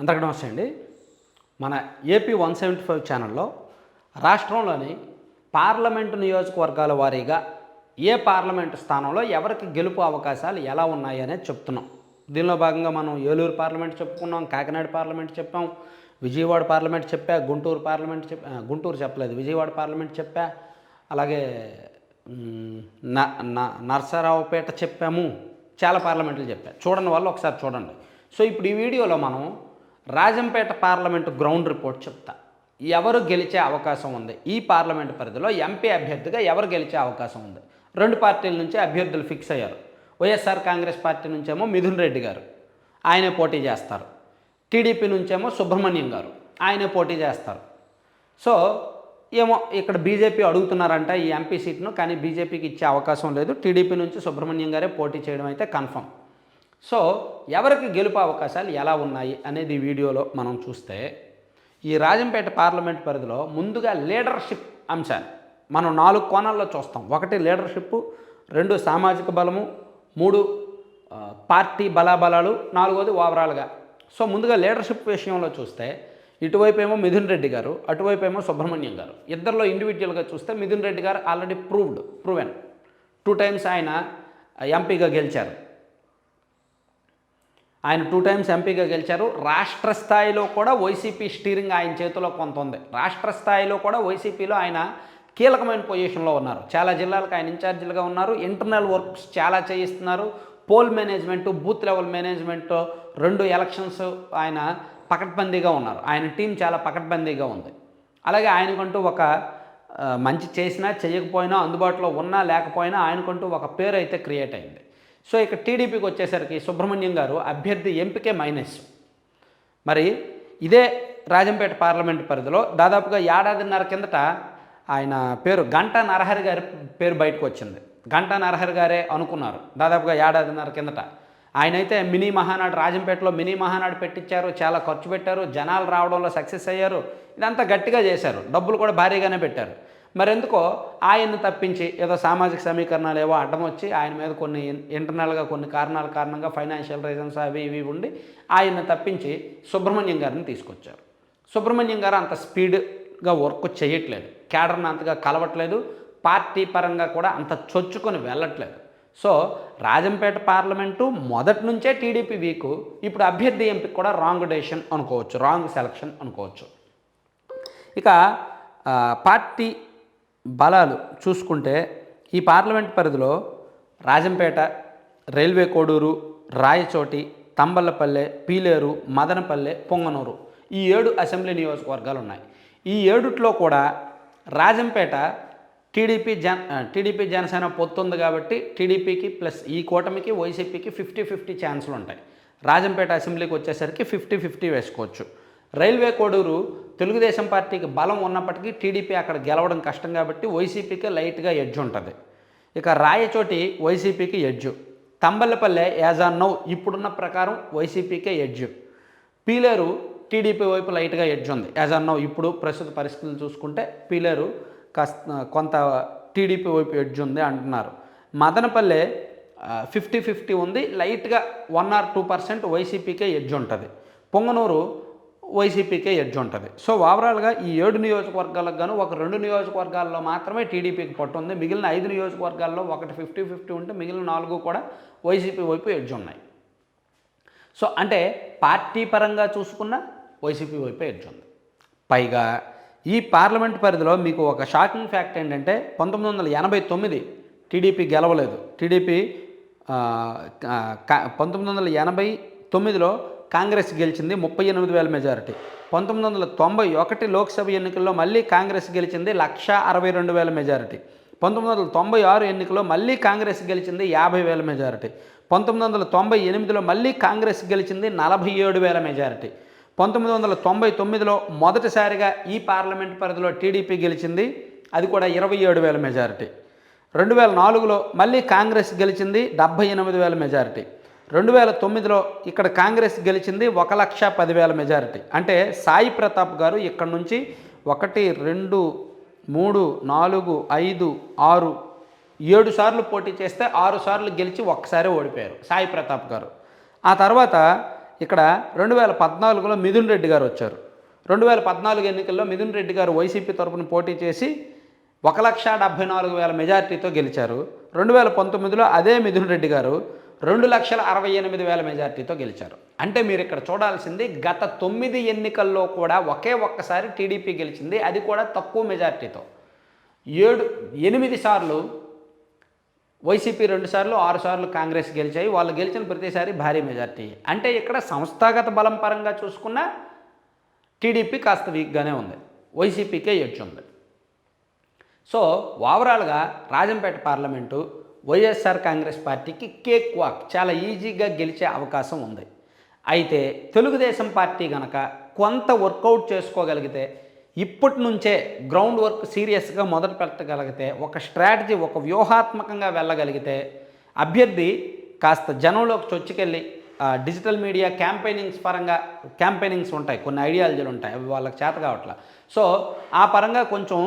అందరికీ నమస్తే అండి మన ఏపీ వన్ సెవెంటీ ఫైవ్ ఛానల్లో రాష్ట్రంలోని పార్లమెంటు నియోజకవర్గాల వారీగా ఏ పార్లమెంటు స్థానంలో ఎవరికి గెలుపు అవకాశాలు ఎలా ఉన్నాయి అనేది చెప్తున్నాం. దీనిలో భాగంగా మనం ఏలూరు పార్లమెంట్ చెప్పుకున్నాం కాకినాడ పార్లమెంట్ చెప్పాం విజయవాడ పార్లమెంట్ చెప్పా గుంటూరు పార్లమెంట్ చెప్ గుంటూరు చెప్పలేదు విజయవాడ పార్లమెంట్ చెప్పా అలాగే నర్సరావుపేట న చెప్పాము చాలా పార్లమెంట్లు చెప్పా. చూడని వాళ్ళు ఒకసారి చూడండి. సో ఇప్పుడు ఈ వీడియోలో మనం రాజంపేట పార్లమెంటు గ్రౌండ్ రిపోర్ట్ చెప్తా. ఎవరు గెలిచే అవకాశం ఉంది? ఈ పార్లమెంటు పరిధిలో ఎంపీ అభ్యర్థిగా ఎవరు గెలిచే అవకాశం ఉంది? రెండు పార్టీల నుంచి అభ్యర్థులు ఫిక్స్ అయ్యారు. వైఎస్ఆర్ కాంగ్రెస్ పార్టీ నుంచేమో మిథున్ రెడ్డి గారు. ఆయనే పోటీ చేస్తారు. టీడీపీ నుంచేమో సుబ్రహ్మణ్యం గారు. ఆయనే పోటీ చేస్తారు. సో ఏమో ఇక్కడ బీజేపీ అడుగుతున్నారంట ఈ ఎంపీ సీట్ను కానీ బీజేపీకి ఇచ్చే అవకాశం లేదు. టీడీపీ నుంచి సుబ్రహ్మణ్యం గారే పోటీ చేయడం అయితే కన్ఫర్మ్. సో ఎవరికి గెలుపు అవకాశాలు ఎలా ఉన్నాయి అనేది వీడియోలో మనం చూస్తే ఈ రాజంపేట పార్లమెంట్ పరిధిలో ముందుగా లీడర్షిప్ అంశాలు మనం నాలుగు కోణాల్లో చూస్తాం. ఒకటి లీడర్షిప్ రెండు సామాజిక బలము మూడు పార్టీ బలాబలాలు నాలుగోది ఓవరాల్గా. సో ముందుగా లీడర్షిప్ విషయంలో చూస్తే ఇటువైపు ఏమో మిథున్ రెడ్డి గారు అటువైపు ఏమో సుబ్రహ్మణ్యం గారు. ఇద్దరిలో ఇండివిజువల్గా చూస్తే మిథున్ రెడ్డి గారు already proved proven two times ఆయన ఎంపీగా గెలిచారు. ఆయన టూ టైమ్స్ ఎంపీగా గెలిచారు. రాష్ట్ర స్థాయిలో కూడా వైసీపీ స్టీరింగ్ ఆయన చేతిలో కొంత ఉంది. రాష్ట్ర స్థాయిలో కూడా వైసీపీలో ఆయన కీలకమైన పొజిషన్లో ఉన్నారు. చాలా జిల్లాలకు ఆయన ఇన్ఛార్జీలుగా ఉన్నారు. ఇంటర్నల్ వర్క్స్ చాలా చేయిస్తున్నారు. Poll management booth level management రెండు ఎలక్షన్స్ ఆయన పకడ్బందీగా ఉన్నారు. ఆయన టీం చాలా పకడ్బందీగా ఉంది. అలాగే ఆయనకంటూ ఒక మంచి చేసినా చేయకపోయినా అందుబాటులో ఉన్నా లేకపోయినా ఆయనకంటూ ఒక పేరు అయితే క్రియేట్ అయింది. సో ఇక టీడీపీకి వచ్చేసరికి సుబ్రహ్మణ్యం గారు అభ్యర్థి ఎంపికే మైనస్. మరి ఇదే రాజంపేట పార్లమెంట్ పరిధిలో దాదాపుగా ఏడాదిన్నర కిందట ఆయన పేరు గంటా నరహరి గారి పేరు బయటకు వచ్చింది. గంటా నరహరి గారే అనుకున్నారు. దాదాపుగా ఏడాదిన్నర కిందట. ఆయన అయితే మినీ మహానాడు రాజంపేటలో మినీ మహానాడు పెట్టించారు చాలా ఖర్చు పెట్టారు జనాలు రావడంలో సక్సెస్ అయ్యారు ఇదంతా గట్టిగా చేశారు. డబ్బులు కూడా భారీగానే పెట్టారు. మరెందుకో ఆయన్ని తప్పించి ఏదో సామాజిక సమీకరణాలు ఏవో అడ్డం వచ్చి ఆయన మీద కొన్ని ఇన్- ఇంటర్నల్గా కొన్ని కారణాల కారణంగా ఫైనాన్షియల్ రీజన్స్ అవి ఇవి ఉండి ఆయన్ని తప్పించి సుబ్రహ్మణ్యం గారిని తీసుకొచ్చారు. సుబ్రహ్మణ్యం గారు అంత స్పీడ్గా వర్క్ చేయట్లేదు. క్యాడర్ని అంతగా కలవట్లేదు. పార్టీ పరంగా కూడా అంత చొచ్చుకొని వెళ్ళట్లేదు. సో రాజంపేట పార్లమెంటు మొదటి నుంచే టీడీపీ వీకు. ఇప్పుడు అభ్యర్థి ఎంపిక కూడా రాంగ్ డెసిషన్ అనుకోవచ్చు రాంగ్ సెలక్షన్ అనుకోవచ్చు. ఇక పార్టీ బలాలు చూసుకుంటే ఈ పార్లమెంట్ పరిధిలో రాజంపేట రైల్వే కోడూరు రాయచోటి తంబళ్ళపల్లె పీలేరు మదనపల్లె పొంగనూరు ఈ ఏడు అసెంబ్లీ నియోజకవర్గాలు ఉన్నాయి ఈ ఏడుట్లో కూడా రాజంపేట టీడీపీ జన టీడీపీ జనసేన పొత్తు ఉంది కాబట్టి టీడీపీకి ప్లస్ ఈ కూటమికి వైసీపీకి ఫిఫ్టీ ఫిఫ్టీ ఛాన్సులు ఉంటాయి రాజంపేట అసెంబ్లీకి వచ్చేసరికి ఫిఫ్టీ ఫిఫ్టీ వేసుకోవచ్చు. రైల్వే కోడూరు తెలుగుదేశం పార్టీకి బలం ఉన్నప్పటికీ టీడీపీ అక్కడ గెలవడం కష్టం కాబట్టి వైసీపీకి లైట్గా ఎడ్జ్ ఉంటుంది. ఇక రాయచోటి వైసీపీకి edge. Thamballapalle as on now ఇప్పుడున్న ప్రకారం వైసీపీకే ఎడ్జ్. పీలేరు టీడీపీ వైపు లైట్గా ఎడ్జ్ ఉంది. యాజ్ ఆన్ నౌ ఇప్పుడు ప్రస్తుత పరిస్థితులు చూసుకుంటే పీలేరు కాస్త కొంత టీడీపీ వైపు ఎడ్జ్ ఉంది అంటున్నారు. మదనపల్లె ఫిఫ్టీ ఫిఫ్టీ ఉంది. లైట్గా వన్ ఆర్ టూ పర్సెంట్ వైసీపీకే ఎడ్జ్ ఉంటుంది. పొంగనూరు వైసీపీకే ఎడ్జ్ ఉంటుంది. సో ఓవరాల్గా ఈ ఏడు నియోజకవర్గాలకు గాను ఒక రెండు నియోజకవర్గాల్లో మాత్రమే టీడీపీకి పట్టు ఉంది మిగిలిన ఐదు నియోజకవర్గాల్లో ఒకటి ఫిఫ్టీ ఫిఫ్టీ ఉంటే మిగిలిన నాలుగు కూడా వైసీపీ వైపు ఎడ్జ్ ఉన్నాయి. సో అంటే పార్టీ పరంగా చూసుకున్న వైసీపీ వైపే ఎడ్జ్ ఉంది. పైగా ఈ పార్లమెంట్ పరిధిలో మీకు ఒక షాకింగ్ ఫ్యాక్ట్ ఏంటంటే పంతొమ్మిది వందల ఎనభై తొమ్మిది టీడీపీ గెలవలేదు. టీడీపీ పంతొమ్మిది వందల ఎనభై తొమ్మిదిలో కాంగ్రెస్ గెలిచింది ముప్పై ఎనిమిది వేల మెజారిటీ. పంతొమ్మిది వందల తొంభై ఒకటి లోక్సభ ఎన్నికల్లో మళ్ళీ కాంగ్రెస్ గెలిచింది లక్ష అరవై రెండు వేల మెజారిటీ. పంతొమ్మిది వందల తొంభై ఆరు ఎన్నికల్లో మళ్ళీ కాంగ్రెస్ గెలిచింది యాభై వేల మెజారిటీ. పంతొమ్మిది వందల తొంభై ఎనిమిదిలో మళ్ళీ కాంగ్రెస్ గెలిచింది నలభై ఏడు వేల మెజారిటీ. పంతొమ్మిది వందల తొంభై తొమ్మిదిలో మొదటిసారిగా ఈ పార్లమెంట్ పరిధిలో టీడీపీ గెలిచింది. అది కూడా ఇరవై ఏడు వేల మెజారిటీ. రెండు వేల నాలుగులో మళ్ళీ కాంగ్రెస్ గెలిచింది డెబ్భై ఎనిమిది వేల మెజారిటీ. రెండు వేల తొమ్మిదిలో ఇక్కడ కాంగ్రెస్ గెలిచింది ఒక లక్ష పదివేల మెజారిటీ. అంటే సాయి ప్రతాప్ గారు ఇక్కడ నుంచి ఒకటి రెండు మూడు నాలుగు ఐదు ఆరు ఏడు సార్లు పోటీ చేస్తే ఆరు సార్లు గెలిచి ఒక్కసారి ఓడిపోయారు సాయి ప్రతాప్ గారు. ఆ తర్వాత ఇక్కడ రెండు వేల పద్నాలుగులో మిథున్ రెడ్డి గారు వచ్చారు. రెండు వేల పద్నాలుగు ఎన్నికల్లో మిథున్ రెడ్డి గారు వైసీపీ తరపున పోటీ చేసి ఒక లక్ష డెబ్భై నాలుగు వేల మెజార్టీతో గెలిచారు. రెండు వేల పంతొమ్మిదిలో అదే మిథున్ రెడ్డి గారు రెండు లక్షల అరవై ఎనిమిది వేల మెజార్టీతో గెలిచారు. అంటే మీరు ఇక్కడ చూడాల్సింది గత తొమ్మిది ఎన్నికల్లో కూడా ఒకే ఒక్కసారి టీడీపీ గెలిచింది. అది కూడా తక్కువ మెజార్టీతో. ఏడు ఎనిమిది సార్లు వైసీపీ రెండు సార్లు ఆరు సార్లు కాంగ్రెస్ గెలిచాయి. వాళ్ళు గెలిచిన ప్రతిసారి భారీ మెజార్టీ. అంటే ఇక్కడ సంస్థాగత బలం పరంగా చూసుకున్న టీడీపీ కాస్త వీక్గానే ఉంది. వైసీపీకే ఎడ్జ్ ఉంది. సో ఓవరాల్గా రాజంపేట పార్లమెంటు వైఎస్ఆర్ కాంగ్రెస్ పార్టీకి కేక్ వాక్. చాలా ఈజీగా గెలిచే అవకాశం ఉంది. అయితే తెలుగుదేశం పార్టీ గనక కొంత వర్కౌట్ చేసుకోగలిగితే ఇప్పటి నుంచే గ్రౌండ్ వర్క్ సీరియస్గా మొదలు పెట్టగలిగితే ఒక స్ట్రాటజీ ఒక వ్యూహాత్మకంగా వెళ్ళగలిగితే అభ్యర్థి కాస్త జనంలోకి చొచ్చుకెళ్ళి డిజిటల్ మీడియా క్యాంపెయినింగ్స్ పరంగా క్యాంపెయినింగ్స్ ఉంటాయి కొన్ని ఐడియాలజీలు ఉంటాయి అవి వాళ్ళకి చేత కావట్లా. సో ఆ పరంగా కొంచెం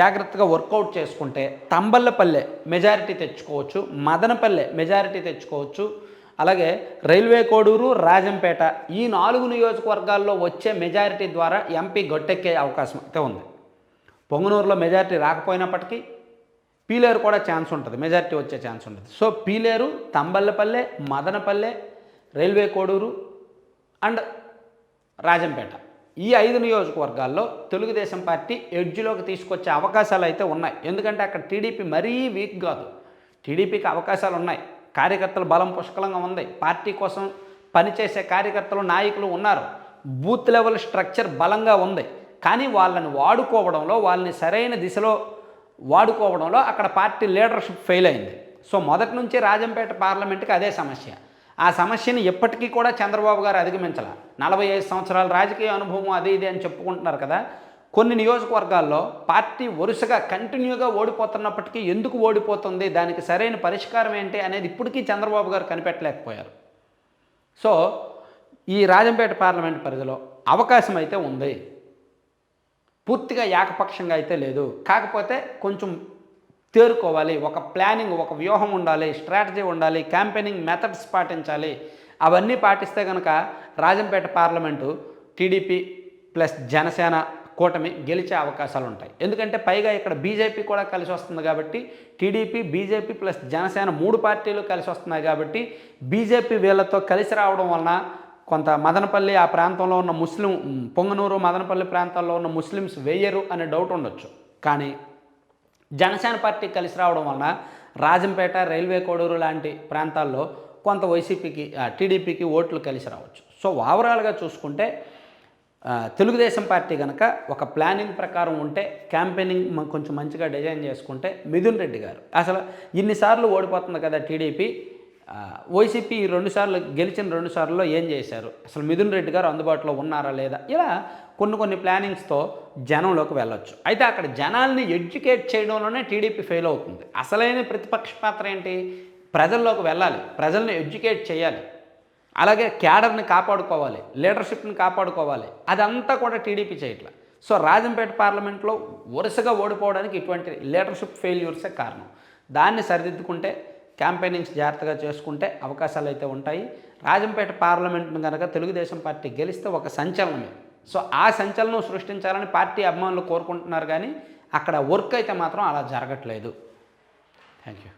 జాగ్రత్తగా వర్కౌట్ చేసుకుంటే తంబల్లపల్లె మెజారిటీ తెచ్చుకోవచ్చు మదనపల్లె మెజారిటీ తెచ్చుకోవచ్చు అలాగే రైల్వే కోడూరు రాజంపేట ఈ నాలుగు నియోజకవర్గాల్లో వచ్చే మెజారిటీ ద్వారా ఎంపీ గొట్టెక్కే అవకాశం అయితే ఉంది. పొంగనూరులో మెజారిటీ రాకపోయినప్పటికీ పీలేరు కూడా ఛాన్స్ ఉంటుంది మెజారిటీ వచ్చే ఛాన్స్ ఉంటుంది. So Peeleru Thamballapalle Madanapalle Railway Koduru and Rajampet. ఈ ఐదు నియోజకవర్గాల్లో తెలుగుదేశం పార్టీ ఎడ్జ్లోకి తీసుకొచ్చే అవకాశాలు అయితే ఉన్నాయి. ఎందుకంటే అక్కడ టీడీపీ మరీ వీక్ కాదు. టీడీపీకి అవకాశాలు ఉన్నాయి. కార్యకర్తల బలం పుష్కలంగా ఉంది. పార్టీ కోసం పనిచేసే కార్యకర్తలు నాయకులు ఉన్నారు. బూత్ లెవెల్ స్ట్రక్చర్ బలంగా ఉంది. కానీ వాళ్ళని వాడుకోవడంలో వాళ్ళని సరైన దిశలో వాడుకోవడంలో అక్కడ పార్టీ లీడర్షిప్ ఫెయిల్ అయింది. సో మొదటి నుంచి రాజంపేట పార్లమెంట్కి అదే సమస్య. ఆ సమస్యని ఎప్పటికీ కూడా చంద్రబాబు గారు అధిగమించాల. నలభై ఐదు సంవత్సరాల రాజకీయ అనుభవం అది ఇది అని చెప్పుకుంటున్నారు కదా. కొన్ని నియోజకవర్గాల్లో పార్టీ వరుసగా కంటిన్యూగా ఓడిపోతున్నప్పటికీ ఎందుకు ఓడిపోతుంది? దానికి సరైన పరిష్కారం ఏంటి అనేది ఇప్పటికీ చంద్రబాబు గారు కనిపెట్టలేకపోయారు. సో ఈ రాజంపేట పార్లమెంట్ పరిధిలో అవకాశం అయితే ఉంది. పూర్తిగా ఏకపక్షంగా అయితే లేదు. కాకపోతే కొంచెం తేరుకోవాలి ఒక ప్లానింగ్ ఒక వ్యూహం ఉండాలి స్ట్రాటజీ ఉండాలి క్యాంపెయినింగ్ మెథడ్స్ పాటించాలి. అవన్నీ పాటిస్తే కనుక Rajampet parliament TDP plus Janasena కూటమి గెలిచే అవకాశాలు ఉంటాయి. ఎందుకంటే పైగా ఇక్కడ బీజేపీ కూడా కలిసి వస్తుంది కాబట్టి టీడీపీ బీజేపీ ప్లస్ జనసేన మూడు పార్టీలు కలిసి వస్తున్నాయి కాబట్టి బీజేపీ వీళ్ళతో కలిసి రావడం వలన కొంత మదనపల్లి ఆ ప్రాంతంలో ఉన్న ముస్లిం పొంగనూరు మదనపల్లి ప్రాంతాల్లో ఉన్న ముస్లిమ్స్ వేయరు అనే డౌట్ ఉండొచ్చు. కానీ జనసేన పార్టీ కలిసి రావడం వలన రాజంపేట రైల్వే కోడూరు లాంటి ప్రాంతాల్లో కొంత వైసీపీకి టీడీపీకి ఓట్లు కలిసి రావచ్చు. సో ఓవరాల్గా చూసుకుంటే తెలుగుదేశం పార్టీ కనుక ఒక ప్లానింగ్ ప్రకారం ఉంటే క్యాంపెయినింగ్ కొంచెం మంచిగా డిజైన్ చేసుకుంటే మిథున్ రెడ్డి గారు. అసలు ఇన్నిసార్లు ఓడిపోతుంది కదా టీడీపీ వైసీపీ రెండు సార్లు గెలిచిన రెండు సార్లు ఏం చేశారు? అసలు మిథున్ రెడ్డి గారు అందుబాటులో ఉన్నారా లేదా? ఇలా కొన్ని కొన్ని ప్లానింగ్స్తో జనంలోకి వెళ్ళొచ్చు. అయితే అక్కడ జనాల్ని ఎడ్యుకేట్ చేయడంలోనే టీడీపీ ఫెయిల్ అవుతుంది. అసలైన ప్రతిపక్ష పాత్ర ఏంటి? ప్రజల్లోకి వెళ్ళాలి. ప్రజల్ని ఎడ్యుకేట్ చేయాలి. అలాగే క్యాడర్ని కాపాడుకోవాలి. లీడర్షిప్ని కాపాడుకోవాలి. అదంతా కూడా టీడీపీ చేయట్ల. సో రాజంపేట పార్లమెంట్లో వరుసగా ఓడిపోవడానికి ఇటువంటి లీడర్షిప్ ఫెయిల్యూర్సే కారణం. దాన్ని సరిదిద్దుకుంటే క్యాంపెయినింగ్స్ జాగ్రత్తగా చేసుకుంటే అవకాశాలు అయితే ఉంటాయి. రాజంపేట పార్లమెంట్ను కనుక తెలుగుదేశం పార్టీ గెలిస్తే ఒక సంచలనమే. సో ఆ సంచలనం సృష్టించాలని పార్టీ అభిమానులు కోరుకుంటున్నారు కానీ అక్కడ వర్క్ అయితే మాత్రం అలా జరగట్లేదు. Thank you